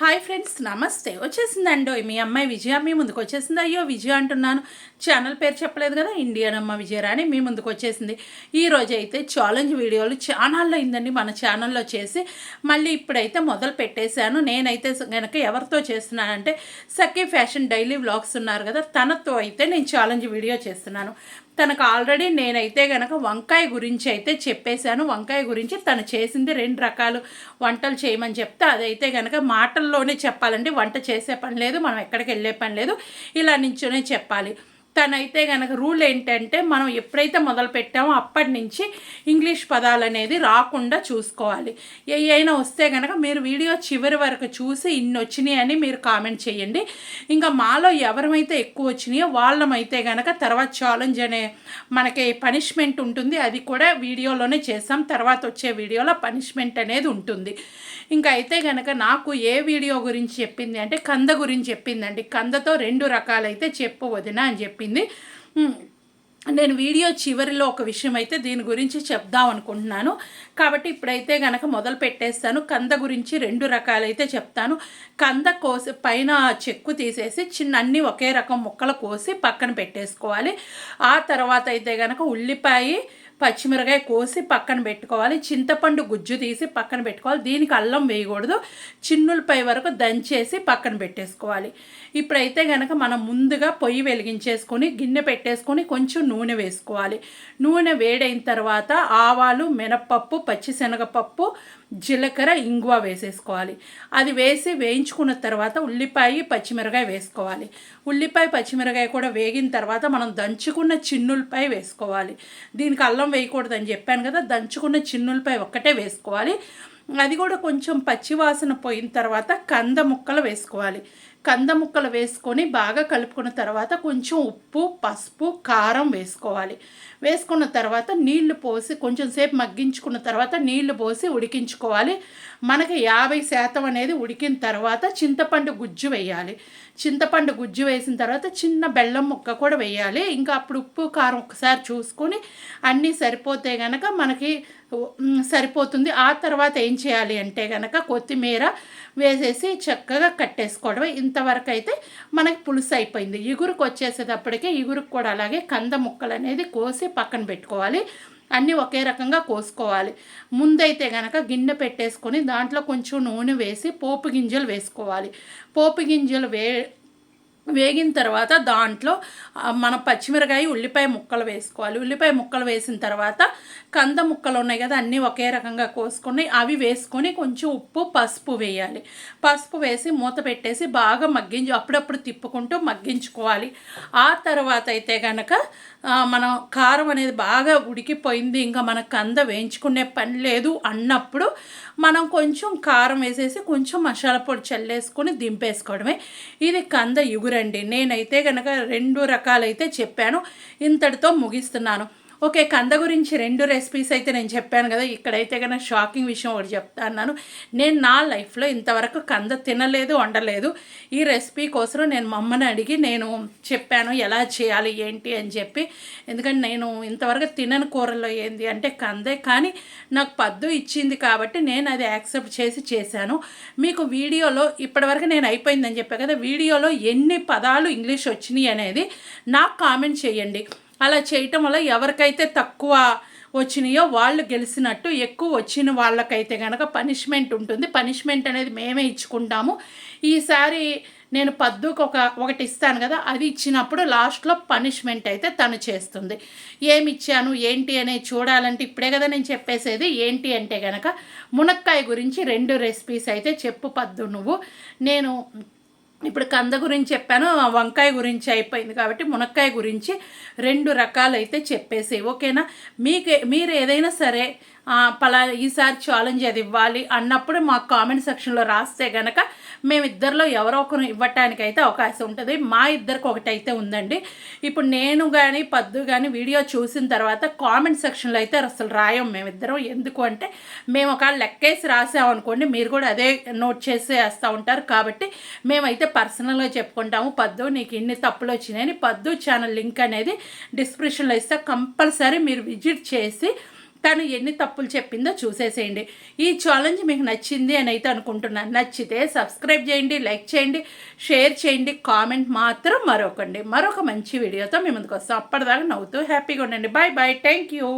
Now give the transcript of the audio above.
Hi friends నమస్తే. వచ్చేసిందండో మీ అమ్మాయి విజయ మీ ముందుకు వచ్చేసింది. అయ్యో విజయ అంటున్నాను. ఛానల్ పేరు చెప్పలేదు కదా ఇండియన్ అమ్మ విజయరాణి మీ ముందుకు వచ్చేసింది. ఈ అయితే ఛాలెంజ్ వీడియోలు ఛానల్లో అయిందండి మన ఛానల్లో చేసి. మళ్ళీ ఇప్పుడైతే మొదలు పెట్టేశాను. నేనైతే కనుక ఎవరితో చేస్తున్నానంటే సఖీ ఫ్యాషన్ డైలీ వ్లాగ్స్ ఉన్నారు కదా తనతో అయితే నేను ఛాలెంజ్ వీడియో చేస్తున్నాను. తనకు ఆల్రెడీ నేనైతే గనక వంకాయ గురించి అయితే చెప్పేశాను. వంకాయ గురించి తను చేసింది రెండు రకాలు. వంటలు చేయమని చెప్తే అదైతే గనక మాటల్లోనే చెప్పాలండి. వంట చేసే పని లేదు మనం ఎక్కడికి వెళ్ళే పని లేదు. ఇలా నుంచోనే చెప్పాలి. తనైతే కనుక రూల్ ఏంటంటే మనం ఎప్పుడైతే మొదలు పెట్టామో అప్పటి నుంచి ఇంగ్లీష్ పదాలు అనేది రాకుండా చూసుకోవాలి. ఏ అయినా వస్తే కనుక మీరు వీడియో చివరి వరకు చూసి ఇన్ని వచ్చినాయి అని మీరు కామెంట్ చేయండి. ఇంకా మాలో ఎవరమైతే ఎక్కువ వచ్చినాయో వాళ్ళమైతే కనుక తర్వాత ఛాలెంజ్ అనే మనకి పనిష్మెంట్ ఉంటుంది. అది కూడా వీడియోలోనే చేస్తాం. తర్వాత వచ్చే వీడియోలో పనిష్మెంట్ అనేది ఉంటుంది. ఇంకా అయితే గనక నాకు ఏ వీడియో గురించి చెప్పింది అంటే కంద గురించి చెప్పిందండి. కందతో రెండు రకాలైతే చెప్పు వదిన అని చెప్పింది. నేను వీడియో చివరిలో ఒక విషయం అయితే దీని గురించి చెప్దాం అనుకుంటున్నాను. కాబట్టి ఇప్పుడైతే గనక మొదలు పెట్టేస్తాను. కంద గురించి రెండు రకాలైతే చెప్తాను. కంద కోసి పైన చెక్కు తీసేసి చిన్న అన్ని ఒకే రకం ముక్కలు కోసి పక్కన పెట్టేసుకోవాలి. ఆ తర్వాత అయితే గనక ఉల్లిపాయ పచ్చిమిరకాయ కోసి పక్కన పెట్టుకోవాలి. చింతపండు గుజ్జు తీసి పక్కన పెట్టుకోవాలి. దీనికి అల్లం వేయకూడదు. చిన్నులపై వరకు దంచేసి పక్కన పెట్టేసుకోవాలి. ఇప్పుడైతే కనుక మనం ముందుగా పొయ్యి వెలిగించేసుకొని గిన్నె పెట్టేసుకొని కొంచెం నూనె వేసుకోవాలి. నూనె వేడైన తర్వాత ఆవాలు మినప్పప్పు పచ్చిశనగపప్పు జీలకర్ర ఇంగువ వేసేసుకోవాలి. అది వేసి వేయించుకున్న తర్వాత ఉల్లిపాయ పచ్చిమిరకాయ వేసుకోవాలి. ఉల్లిపాయ పచ్చిమిరకాయ కూడా వేగిన తర్వాత మనం దంచుకున్న చిన్నులపై వేసుకోవాలి. దీనికి అల్లం వేయకూడదని చెప్పాను కదా దంచుకున్న చిన్నులపై ఒక్కటే వేసుకోవాలి. అది కూడా కొంచెం పచ్చివాసన పోయిన తర్వాత కంద ముక్కలు వేసుకోవాలి. కంద ముక్కలు వేసుకొని బాగా కలుపుకున్న తర్వాత కొంచెం ఉప్పు పసుపు కారం వేసుకోవాలి. వేసుకున్న తర్వాత నీళ్ళు పోసి కొంచెం సేపు మగ్గించుకున్న తర్వాత నీళ్ళు పోసి ఉడికించుకోవాలి. మనకి యాభై శాతం అనేది ఉడికిన తర్వాత చింతపండు గుజ్జు వేయాలి. చింతపండు గుజ్జు వేసిన తర్వాత చిన్న బెల్లం ముక్క కూడా వేయాలి. ఇంకా అప్పుడు ఉప్పు కారం ఒకసారి చూసుకొని అన్నీ సరిపోతే గనక మనకి సరిపోతుంది. ఆ తర్వాత ఏం చేయాలి అంటే గనక కొత్తిమీర వేసేసి చక్కగా కట్టేసుకోవడం ఇంతవరకు అయితే మనకి పులుసు అయిపోయింది. ఇగురుకు వచ్చేసేటప్పటికే ఇగురుకు కూడా అలాగే కంద ముక్కలు అనేది కోసి పక్కన పెట్టుకోవాలి. అన్నీ ఒకే రకంగా కోసుకోవాలి. ముందైతే గనక గిన్నె పెట్టేసుకొని దాంట్లో కొంచెం నూనె వేసి పోపు గింజలు వేసుకోవాలి. పోపు గింజలు వే వేగిన తర్వాత దాంట్లో మన పచ్చిమిరకాయ ఉల్లిపాయ ముక్కలు వేసుకోవాలి. ఉల్లిపాయ ముక్కలు వేసిన తర్వాత కంద ముక్కలు ఉన్నాయి కదా అన్నీ ఒకే రకంగా కోసుకొని అవి వేసుకొని కొంచెం ఉప్పు పసుపు వేయాలి. పసుపు వేసి మూత పెట్టేసి బాగా మగ్గించు అప్పుడప్పుడు తిప్పుకుంటూ మగ్గించుకోవాలి. ఆ తర్వాత అయితే కనుక మనం కారం అనేది బాగా ఉడికిపోయింది ఇంకా మన కంద వేయించుకునే పని లేదు అన్నప్పుడు మనం కొంచెం కారం వేసేసి కొంచెం మసాలా పొడి చల్లేసుకొని దింపేసుకోవడమే. ఇది కంద రండి నేనైతే కనుక రెండు రకాలైతే చెప్పాను. ఇంతటితో ముగిస్తున్నాను. ఓకే కంద గురించి రెండు రెసిపీస్ అయితే నేను చెప్పాను కదా ఇక్కడైతే కనుక షాకింగ్ విషయం ఒకటి చెప్తా అన్నాను. నేను నా లైఫ్లో ఇంతవరకు కంద తినలేదు వండలేదు. ఈ రెసిపీ కోసం నేను మమ్మని అడిగి నేను చెప్పాను ఎలా చేయాలి ఏంటి అని చెప్పి. ఎందుకంటే నేను ఇంతవరకు తినని కూరలో ఏంది అంటే కందే. కానీ నాకు పద్దు ఇచ్చింది కాబట్టి నేను అది యాక్సెప్ట్ చేసి చేశాను. మీకు వీడియోలో ఇప్పటివరకు నేను అయిపోయిందని చెప్పాను కదా వీడియోలో ఎన్ని పదాలు ఇంగ్లీష్ వచ్చినాయి అనేది నాకు కామెంట్ చేయండి. అలా చేయటం వల్ల ఎవరికైతే తక్కువ వచ్చినాయో వాళ్ళు గెలిచినట్టు ఎక్కువ వచ్చిన వాళ్ళకైతే కనుక పనిష్మెంట్ ఉంటుంది. పనిష్మెంట్ అనేది మేమే ఇచ్చుకుంటాము. ఈసారి నేను పద్దుకు ఒక ఒకటి ఇస్తాను కదా అది ఇచ్చినప్పుడు లాస్ట్లో పనిష్మెంట్ అయితే తను చేస్తుంది. ఏమి ఇచ్చాను ఏంటి అనేది చూడాలంటే ఇప్పుడే కదా నేను చెప్పేసేది. ఏంటి అంటే కనుక మునక్కాయ గురించి రెండు రెసిపీస్ అయితే చెప్పు పద్దు నువ్వు. నేను ఇప్పుడు కంద గురించి చెప్పాను ఆ వంకాయ గురించి అయిపోయింది కాబట్టి మునక్కాయ గురించి రెండు రకాలైతే చెప్పేసి ఓకేనా? మీకు మీరు ఏదైనా సరే పలా ఈసారి ఛాలెంజ్ అది ఇవ్వాలి అన్నప్పుడు మాకు కామెంట్ సెక్షన్లో రాస్తే గనక మేమిద్దరిలో ఎవరో ఒకరు ఇవ్వటానికి అయితే అవకాశం ఉంటుంది. మా ఇద్దరికి ఒకటి అయితే ఉందండి. ఇప్పుడు నేను కానీ పద్దు కానీ వీడియో చూసిన తర్వాత కామెంట్ సెక్షన్లో అయితే అసలు రాయం మేమిద్దరం. ఎందుకు అంటే మేము ఒక లెక్కేసి రాసామనుకోండి మీరు కూడా అదే నోట్ చేసి వేస్తూ ఉంటారు. కాబట్టి మేమైతే పర్సనల్గా చెప్పుకుంటాము. పద్దు నీకు ఇన్ని తప్పులు వచ్చినాయని పద్దు ఛానల్ లింక్ అనేది డిస్క్రిప్షన్లో ఇస్తే. కంపల్సరీ మీరు విజిట్ చేసి తను ఎన్ని తప్పులు చెప్పిందో చూసేసేయండి. ఈ ఛాలెంజ్ మీకు నచ్చింది అని అయితే అనుకుంటున్నాను నచ్చితే సబ్స్క్రైబ్ చేయండి లైక్ చేయండి షేర్ చేయండి కామెంట్ మాత్రం మరొకండి. మరొక మంచి వీడియోతో మీ ముందుకు వస్తాం. అప్పటిదాకా నవ్వుతూ హ్యాపీగా ఉండండి. Bye bye thank you